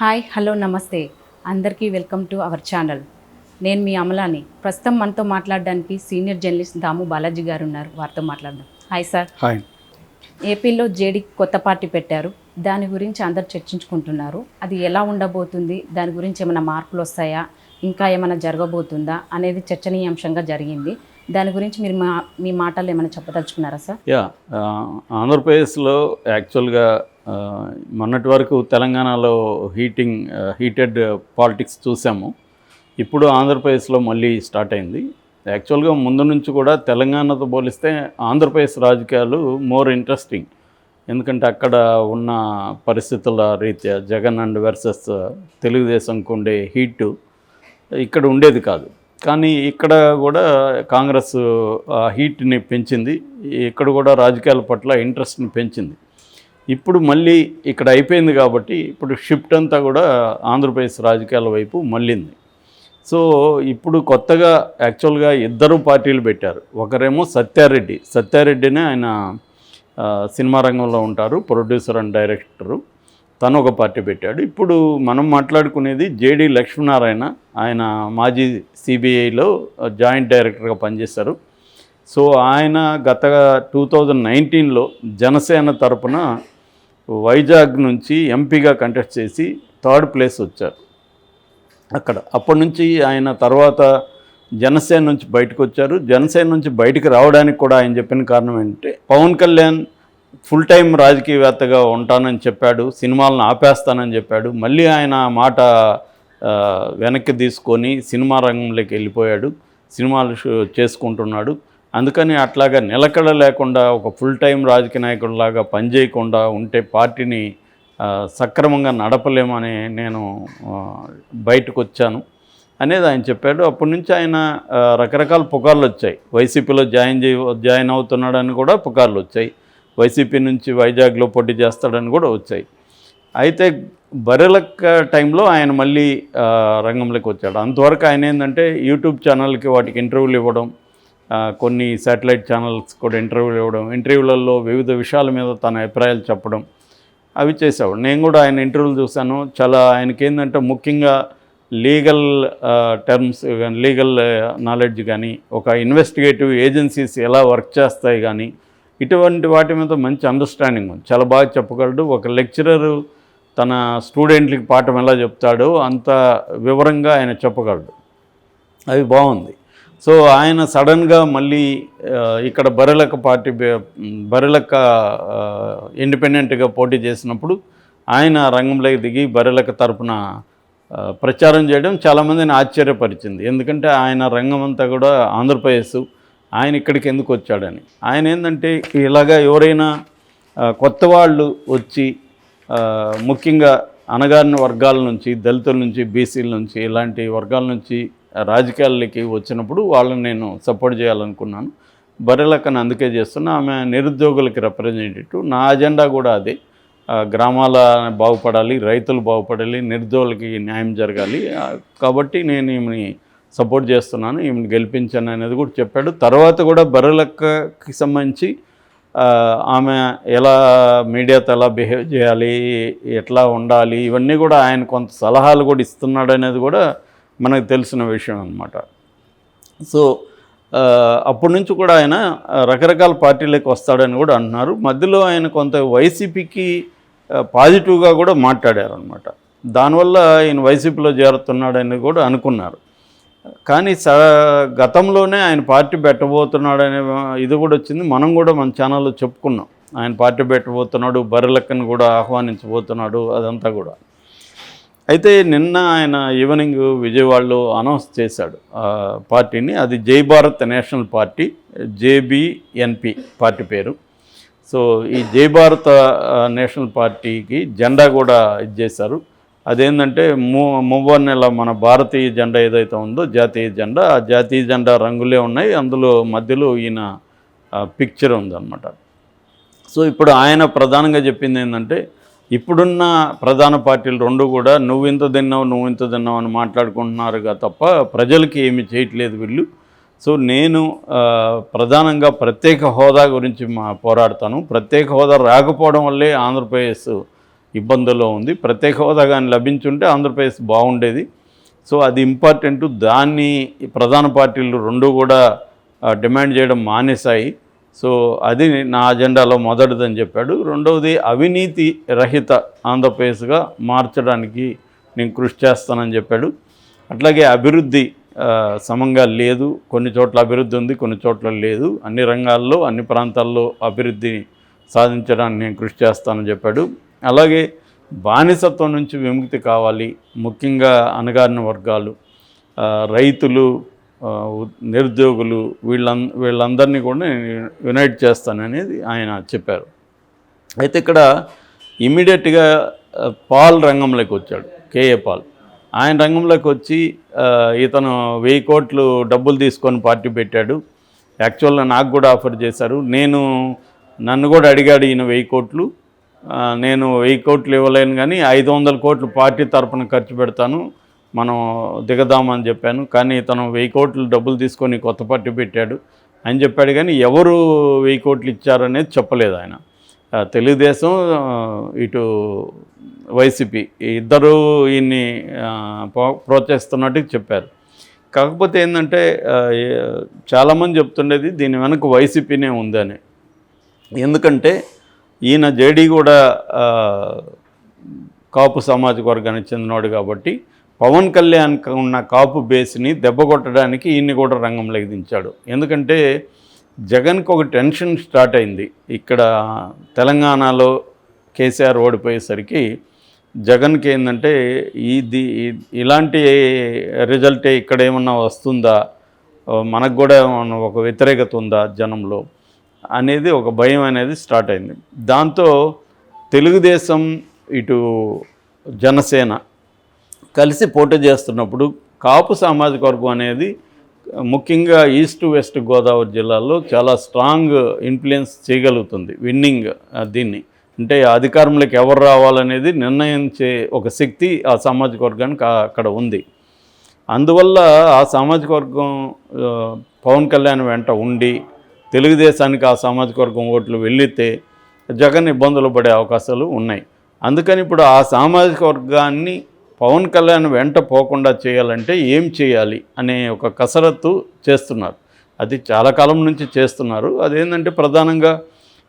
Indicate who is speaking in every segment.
Speaker 1: Hi hello నమస్తే. అందరికీ welcome to our channel. నేను మీ అమలాని. ప్రస్తుతం మనతో మాట్లాడడానికి సీనియర్ జర్నలిస్ట్ దాము బాలాజీ గారు ఉన్నారు వారితో మాట్లాడదాం. Hi sir.
Speaker 2: హాయ్.
Speaker 1: ఏపీలో జేడీ కొత్త పార్టీ పెట్టారు. దాని గురించి అందరు చర్చించుకుంటున్నారు. అది ఎలా ఉండబోతుంది? దాని గురించి ఏమైనా మార్పులు వస్తాయా? ఇంకా ఏమైనా జరగబోతుందా? అనేది చర్చనీయాంశంగా జరిగింది. దాని గురించి మీరు మా మీ మాటలు ఏమైనా చెప్పదలుచుకున్నారా సార్?
Speaker 2: యా ఆంధ్రప్రదేశ్లో యాక్చువల్గా మొన్నటి వరకు తెలంగాణలో హీటింగ్ హీటెడ్ పాలిటిక్స్ చూసాము. ఇప్పుడు ఆంధ్రప్రదేశ్లో మళ్ళీ స్టార్ట్ అయింది. యాక్చువల్గా ముందు నుంచి కూడా తెలంగాణతో పోలిస్తే ఆంధ్రప్రదేశ్ రాజకీయాలు మోర్ ఇంట్రెస్టింగ్. ఎందుకంటే అక్కడ ఉన్న పరిస్థితుల రీత్యా జగన్ అండ్ వర్సెస్ తెలుగుదేశంకు ఉండే హీటు ఇక్కడ ఉండేది కాదు. కానీ ఇక్కడ కూడా కాంగ్రెస్ హీట్ని పెంచింది. ఇక్కడ కూడా రాజకీయాల పట్ల ఇంట్రెస్ట్ని పెంచింది. ఇప్పుడు మళ్ళీ ఇక్కడ అయిపోయింది కాబట్టి ఇప్పుడు షిఫ్ట్ అంతా కూడా ఆంధ్రప్రదేశ్ రాజకీయాల వైపు మళ్ళింది. సో ఇప్పుడు కొత్తగా యాక్చువల్గా ఇద్దరు పార్టీలు పెట్టారు. ఒకరేమో సత్యారెడ్డి. సత్యారెడ్డినే ఆయన సినిమా రంగంలో ఉంటారు. Producer and director. తను ఒక పార్టీ పెట్టాడు. ఇప్పుడు మనం మాట్లాడుకునేది జేడి లక్ష్మీనారాయణ ఆయన మాజీ సిబిఐలో జాయింట్ డైరెక్టర్గా పనిచేశారు. సో ఆయన గత టూ థౌజండ్ నైన్టీన్లో జనసేన తరపున వైజాగ్ నుంచి ఎంపీగా కంటెస్ట్ చేసి థర్డ్ ప్లేస్ వచ్చారు. అక్కడ అప్పటి నుంచి ఆయన తర్వాత జనసేన నుంచి బయటకు వచ్చారు జనసేన నుంచి బయటకు రావడానికి కూడా ఆయన చెప్పిన కారణం ఏంటంటే పవన్ కళ్యాణ్ ఫుల్ టైం రాజకీయవేత్తగా ఉంటానని చెప్పాడు సినిమాలను ఆపేస్తానని చెప్పాడు మళ్ళీ ఆయన మాట వెనక్కి తీసుకొని సినిమా రంగంలోకి వెళ్ళిపోయాడు సినిమాలు చేసుకుంటున్నాడు. అందుకని అట్లాగా నిలకడ లేకుండా ఒక ఫుల్ టైం రాజకీయ నాయకుడిలాగా పనిచేయకుండా ఉంటే పార్టీని సక్రమంగా నడపలేమని నేను బయటకు వచ్చాను అనేది ఆయన చెప్పాడు. అప్పటి నుంచి ఆయన రకరకాల పుకార్లు వచ్చాయి వైసీపీలో జాయిన్ చేయ జాయిన్ అవుతున్నాడని కూడా పుకార్లు వచ్చాయి వైసీపీ నుంచి వైజాగ్లో పోటీ చేస్తాడని కూడా వచ్చాయి. అయితే బరెలక్క టైంలో ఆయన మళ్ళీ రంగంలోకి వచ్చాడు. అంతవరకు ఆయన ఏంటంటే యూట్యూబ్ ఛానల్కి వాటికి ఇంటర్వ్యూలు ఇవ్వడం కొన్ని శాటిలైట్ ఛానల్స్ కూడా ఇంటర్వ్యూలు ఇవ్వడం ఇంటర్వ్యూలలో వివిధ విషయాల మీద తన అభిప్రాయాలు చెప్పడం అవి చేసేవాడు. నేను కూడా ఆయన ఇంటర్వ్యూలు చూశాను. చాలా ఆయనకి ఏంటంటే ముఖ్యంగా లీగల్ టర్మ్స్ కానీ లీగల్ నాలెడ్జ్ కానీ ఒక ఇన్వెస్టిగేటివ్ ఏజెన్సీస్ ఎలా వర్క్ చేస్తాయి కానీ ఇటువంటి వాటి మీద మంచి అండర్స్టాండింగ్ ఉంది చాలా బాగా చెప్పగలడు. ఒక లెక్చరర్ తన స్టూడెంట్లకి పాఠం ఎలా చెప్తాడో అంత వివరంగా ఆయన చెప్పగలడు. అది బాగుంది. సో ఆయన సడన్గా మళ్ళీ ఇక్కడ బరెలక్క పార్టీ బె- ఇండిపెండెంట్గా పోటీ చేసినప్పుడు ఆయన రంగంలోకి దిగి బరెలక్క తరపున ప్రచారం చేయడం చాలామందిని ఆశ్చర్యపరిచింది. ఎందుకంటే ఆయన రంగం అంతా కూడా ఆంధ్రప్రదేశ్ ఆయన ఇక్కడికి ఎందుకు వచ్చాడని. ఆయన ఏంటంటే ఇలాగా ఎవరైనా కొత్త వాళ్ళు వచ్చి ముఖ్యంగా అణగారిన వర్గాల నుంచి దళితుల నుంచి బీసీల నుంచి ఇలాంటి వర్గాల నుంచి రాజకీయాల్లోకి వచ్చినప్పుడు వాళ్ళని నేను సపోర్ట్ చేయాలనుకున్నాను. బర్రెలక్కని అందుకే చేస్తున్నా ఆమె నిరుద్యోగులకి రిప్రజెంటేటివ్ నా అజెండా కూడా అదే. గ్రామాల బాగుపడాలి రైతులు బాగుపడాలి నిరుద్యోగులకి న్యాయం జరగాలి. కాబట్టి నేను ఈమెని సపోర్ట్ చేస్తున్నాను ఈమెను గెలిపించాను అనేది కూడా చెప్పాడు. తర్వాత కూడా బర్రెలక్కకి సంబంధించి ఆమె ఎలా మీడియాతో ఎలా బిహేవ్ చేయాలి ఎట్లా ఉండాలి ఇవన్నీ కూడా ఆయన కొంత సలహాలు కూడా ఇస్తున్నాడు అనేది కూడా మనకు తెలిసిన విషయం అనమాట సో అప్పటి నుంచి కూడా ఆయన రకరకాల పార్టీలకు వస్తాడని కూడా అంటున్నారు. మధ్యలో ఆయన కొంత వైసీపీకి పాజిటివ్గా కూడా మాట్లాడారు అనమాట దానివల్ల ఆయన వైసీపీలో చేరుతున్నాడని కూడా అనుకున్నారు. కానీ స గతంలోనే ఆయన పార్టీ పెట్టబోతున్నాడు అనే ఇది కూడా వచ్చింది. మనం కూడా మన ఛానల్లో చెప్పుకున్నాం. ఆయన పార్టీ పెట్టబోతున్నాడు బర్రెలక్కను కూడా ఆహ్వానించబోతున్నాడు అదంతా కూడా. అయితే నిన్న ఆయన ఈవినింగ్ విజయవాడలో అనౌన్స్ చేశాడు పార్టీని. అది Jai Bharat national party JBNP party పేరు. సో ఈ జై భారత నేషనల్ పార్టీకి జెండా కూడా ఇచ్చేశారు అదేంటంటే మూ మూవర్ నెల మన భారతీయ జెండా ఏదైతే ఉందో జాతీయ జెండా ఆ జాతీయ జెండా రంగులే ఉన్నాయి. అందులో మధ్యలో ఈయన పిక్చర్ ఉందన్నమాట. సో ఇప్పుడు ఆయన ప్రధానంగా చెప్పింది ఏంటంటే ఇప్పుడున్న ప్రధాన పార్టీలు రెండు కూడా నువ్వు ఇంత తిన్నావు నువ్వు ఇంత తిన్నావు అని మాట్లాడుకుంటున్నారుగా తప్ప ప్రజలకి ఏమి చేయట్లేదు వీళ్ళు. సో నేను ప్రధానంగా ప్రత్యేక హోదా గురించి మా పోరాడతాను. ప్రత్యేక హోదా రాకపోవడం వల్లే ఆంధ్రప్రదేశ్ ఇబ్బందుల్లో ఉంది. ప్రత్యేక హోదా కానీ లభించుంటే ఆంధ్రప్రదేశ్ బాగుండేది. సో అది ఇంపార్టెంట్. దాన్ని ప్రధాన పార్టీలు రెండు కూడా డిమాండ్ చేయడం మానేశాయి. సో అది నా అజెండాలో మొదటిదని చెప్పాడు. రెండవది అవినీతి రహిత ఆంధ్రప్రదేశ్గా మార్చడానికి నేను కృషి చేస్తానని చెప్పాడు. అట్లాగే అభివృద్ధి సమంగా లేదు. కొన్ని చోట్ల అభివృద్ధి ఉంది కొన్ని చోట్ల లేదు. అన్ని రంగాల్లో అన్ని ప్రాంతాల్లో అభివృద్ధి సాధించడానికి నేను కృషి చేస్తానని చెప్పాడు. అలాగే బానిసత్వం నుంచి విముక్తి కావాలి. ముఖ్యంగా అణగారిన వర్గాలు రైతులు నిరుద్యోగులు వీళ్ళం వీళ్ళందరినీ కూడా నేను యునైట్ చేస్తాననేది ఆయన చెప్పారు. అయితే ఇక్కడ ఇమీడియట్గా పాల్ రంగంలోకి వచ్చాడు కేఏ పాల్. ఆయన రంగంలోకి వచ్చి ఇతను వెయ్యి కోట్లు డబ్బులు తీసుకొని పార్టీ పెట్టాడు. యాక్చువల్గా నాకు కూడా ఆఫర్ చేశారు. నేను నన్ను కూడా అడిగాడు ఈయన వెయ్యి కోట్లు. నేను వెయ్యి కోట్లు ఇవ్వలేను కానీ ఐదు వందల కోట్లు పార్టీ తరపున ఖర్చు పెడతాను. మనం దిగదామని చెప్పాను. కానీ ఇతను వెయ్యి కోట్లు డబ్బులు తీసుకొని కొత్త పార్టీ పెట్టాడు అని చెప్పాడు కానీ ఎవరు వెయ్యి కోట్లు ఇచ్చారనేది చెప్పలేదు ఆయన. తెలుగుదేశం ఇటు వైసీపీ ఇద్దరు ఈయన్ని ప్రో- ప్రోత్సహిస్తున్నట్టు చెప్పారు. కాకపోతే ఏంటంటే చాలామంది చెప్తుండేది దీని వెనక వైసీపీనే ఉందని. ఎందుకంటే ఈయన జేడీ కూడా కాపు సామాజిక వర్గానికి చెందినవాడు కాబట్టి పవన్ కళ్యాణ్ ఉన్న కాపు బేస్ని దెబ్బ కొట్టడానికి ఈయన్ని కూడా రంగంలోకి దించాడు. ఎందుకంటే జగన్కి ఒక టెన్షన్ స్టార్ట్ అయింది. ఇక్కడ తెలంగాణలో కేసీఆర్ ఓడిపోయేసరికి జగన్కి ఏంటంటే ఇది ఇలాంటి రిజల్టే ఇక్కడ ఏమన్నా వస్తుందా మనకు కూడా ఒక వ్యతిరేకత ఉందా జనంలో? అనేది ఒక భయం అనేది స్టార్ట్ అయింది. దాంతో తెలుగుదేశం ఇటు జనసేన కలిసి పోటీ చేస్తున్నప్పుడు కాపు సామాజిక వర్గం అనేది ముఖ్యంగా ఈస్ట్ వెస్ట్ గోదావరి జిల్లాలో చాలా స్ట్రాంగ్ ఇన్ఫ్లుయెన్స్ చేయగలుగుతుంది విన్నింగ్ దీన్ని. అంటే అధికారంలోకి ఎవరు రావాలనేది నిర్ణయించే ఒక శక్తి ఆ సామాజిక వర్గానికి అక్కడ ఉంది. అందువల్ల ఆ సామాజిక వర్గం పవన్ కళ్యాణ్ వెంట ఉండి తెలుగుదేశానికి ఆ సామాజిక వర్గం ఓట్లు వెళ్ళితే జగన్ ఇబ్బందులు పడే అవకాశాలు ఉన్నాయి. అందుకని ఇప్పుడు ఆ సామాజిక వర్గాన్ని పవన్ కళ్యాణ్ వెంట పోకుండా చేయాలంటే ఏం చేయాలి అనే ఒక కసరత్తు చేస్తున్నారు. అది చాలా కాలం నుంచి చేస్తున్నారు. అదేంటంటే ప్రధానంగా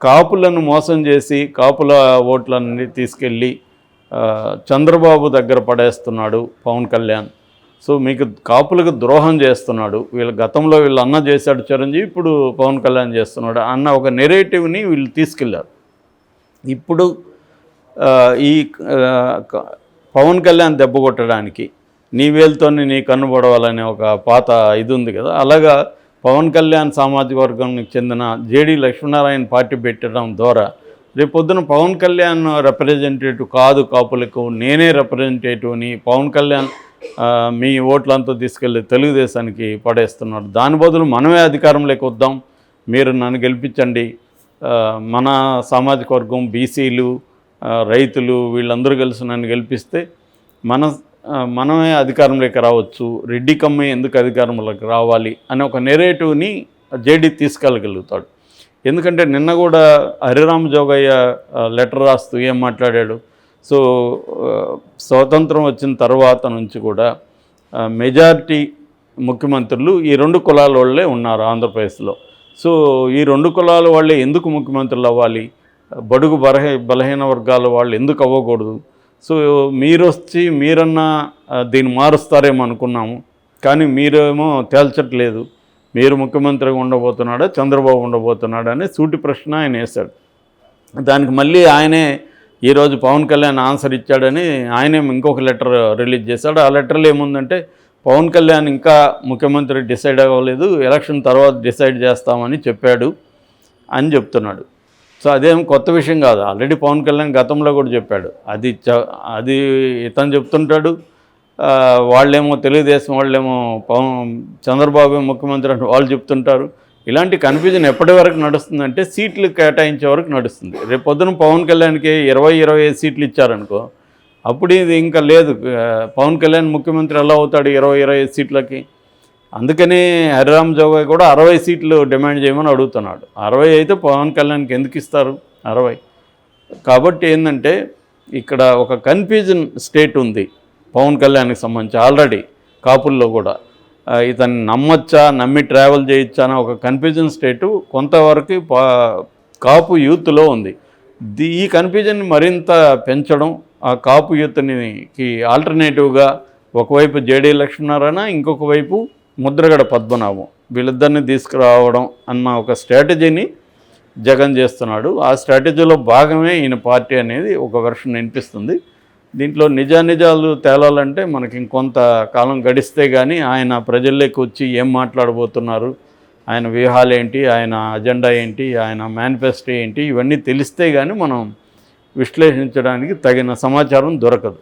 Speaker 2: కాపులను మోసం చేసి కాపుల ఓట్లన్నీ తీసుకెళ్ళి చంద్రబాబు దగ్గర పడేస్తున్నాడు పవన్ కళ్యాణ్. సో మీకు కాపులకు ద్రోహం చేస్తున్నాడు. వీళ్ళ గతంలో వీళ్ళు అన్న చేశాడు చిరంజీవి ఇప్పుడు పవన్ కళ్యాణ్ చేస్తున్నాడు అన్న ఒక నెరేటివ్ని వీళ్ళు తీసుకెళ్ళారు ఇప్పుడు ఈ పవన్ కళ్యాణ్ దెబ్బ కొట్టడానికి నీ వేలుతోనే నీ కన్ను పొడవాలనే ఒక పాత ఇది ఉంది కదా అలాగా పవన్ కళ్యాణ్ సామాజిక వర్గానికి చెందిన జేడి లక్ష్మీనారాయణ పార్టీ పెట్టడం ద్వారా రేపొద్దున పవన్ కళ్యాణ్ రిప్రజెంటేటివ్ కాదు కాపులకు నేనే రిప్రజెంటేటివ్ని పవన్ కళ్యాణ్ మీ ఓట్లంతా తీసుకెళ్ళి తెలుగుదేశానికి పడేస్తున్నారు. దాని బదులు మనమే అధికారంలోకి వద్దాం. మీరు నన్ను గెలిపించండి. మన సామాజిక వర్గం బీసీలు రైతులు వీళ్ళందరూ కలిసి నన్ను గెలిపిస్తే మన మనమే అధికారంలోకి రావచ్చు. రెడ్డి కమ్మే ఎందుకు అధికారంలోకి రావాలి అనే ఒక నెరేటివ్ని జేడీ తీసుకెళ్ళగలుగుతాడు. ఎందుకంటే నిన్న కూడా హరిరామ్ జోగయ్య లెటర్ రాస్తూ ఏం మాట్లాడాడు? సో స్వాతంత్రం వచ్చిన తర్వాత నుంచి కూడా మెజారిటీ ముఖ్యమంత్రులు ఈ రెండు కులాల వాళ్ళే ఉన్నారు ఆంధ్రప్రదేశ్లో. సో ఈ రెండు కులాల వాళ్ళే ఎందుకు ముఖ్యమంత్రులు అవ్వాలి? బడుగు బలహ బలహీన వర్గాల వాళ్ళు ఎందుకు అవ్వకూడదు? సో మీరు వచ్చి మీరన్నా దీన్ని మారుస్తారేమో అనుకున్నాము. కానీ మీరేమో తేల్చట్లేదు. మీరు ముఖ్యమంత్రిగా ఉండబోతున్నాడా చంద్రబాబు ఉండబోతున్నాడా అనే సూటి ప్రశ్న ఆయన వేశాడు. దానికి మళ్ళీ ఆయనే ఈరోజు పవన్ కళ్యాణ్ ఆన్సర్ ఇచ్చాడని ఆయనే ఇంకొక లెటర్ రిలీజ్ చేశాడు. ఆ లెటర్లో ఏముందంటే పవన్ కళ్యాణ్ ఇంకా ముఖ్యమంత్రి డిసైడ్ అవ్వలేదు ఎలక్షన్ తర్వాత డిసైడ్ చేస్తామని చెప్పాడు అని చెప్తున్నాడు. సో అదేం కొత్త విషయం కాదు. ఆల్రెడీ పవన్ కళ్యాణ్ గతంలో కూడా చెప్పాడు. అది చ అది ఇతను చెప్తుంటాడు. వాళ్ళేమో తెలుగుదేశం వాళ్ళేమో పవన్ చంద్రబాబు ముఖ్యమంత్రి అంటే వాళ్ళు చెప్తుంటారు. ఇలాంటి కన్ఫ్యూజన్ ఎప్పటి వరకు నడుస్తుందంటే సీట్లు కేటాయించే వరకు నడుస్తుంది. రేపు పొద్దున పవన్ కళ్యాణ్కి ఇరవై ఇరవై ఐదు సీట్లు ఇచ్చారనుకో అప్పుడు ఇది ఇంకా లేదు. పవన్ కళ్యాణ్ ముఖ్యమంత్రి ఎలా అవుతాడు ఇరవై ఇరవై ఐదు సీట్లకి? అందుకని హరిరామ్ జోగాయ్ కూడా అరవై సీట్లు డిమాండ్ చేయమని అడుగుతున్నాడు. అరవై అయితే పవన్ కళ్యాణ్కి ఎందుకు ఇస్తారు? అరవై. కాబట్టి ఏంటంటే ఇక్కడ ఒక కన్ఫ్యూజన్ స్టేట్ ఉంది పవన్ కళ్యాణ్కి సంబంధించి ఆల్రెడీ కాపుల్లో కూడా. ఇతన్ని నమ్మొచ్చా నమ్మి ట్రావెల్ చేయొచ్చా అనే ఒక కన్ఫ్యూజన్ స్టేటు కొంతవరకు పా- కాపు యూత్లో ఉంది. ది ఈ కన్ఫ్యూజన్ మరింత పెంచడం ఆ కాపు యూత్నికి ఆల్టర్నేటివ్గా ఒకవైపు జేడీ లక్ష్మీనారాయణ ఇంకొక వైపు ముద్రగడ పద్మనాభం. వీళ్ళిద్దరిని తీసుకురావడం అన్న ఒక స్ట్రాటజీని జగన్ చేస్తున్నాడు. ఆ స్ట్రాటజీలో భాగమే ఈయన పార్టీ అనేది ఒక వెర్షన్ వినిపిస్తుంది. దీంట్లో నిజానిజాలు తేలాలంటే మనకి ఇంకొంత కాలం గడిస్తే కానీ ఆయన ప్రజల్లోకి వచ్చి ఏం మాట్లాడబోతున్నారు ఆయన వ్యూహాలు ఏంటి ఆయన అజెండా ఏంటి ఆయన మేనిఫెస్టో ఏంటి ఇవన్నీ తెలిస్తే కానీ మనం విశ్లేషించడానికి తగిన సమాచారం దొరకదు.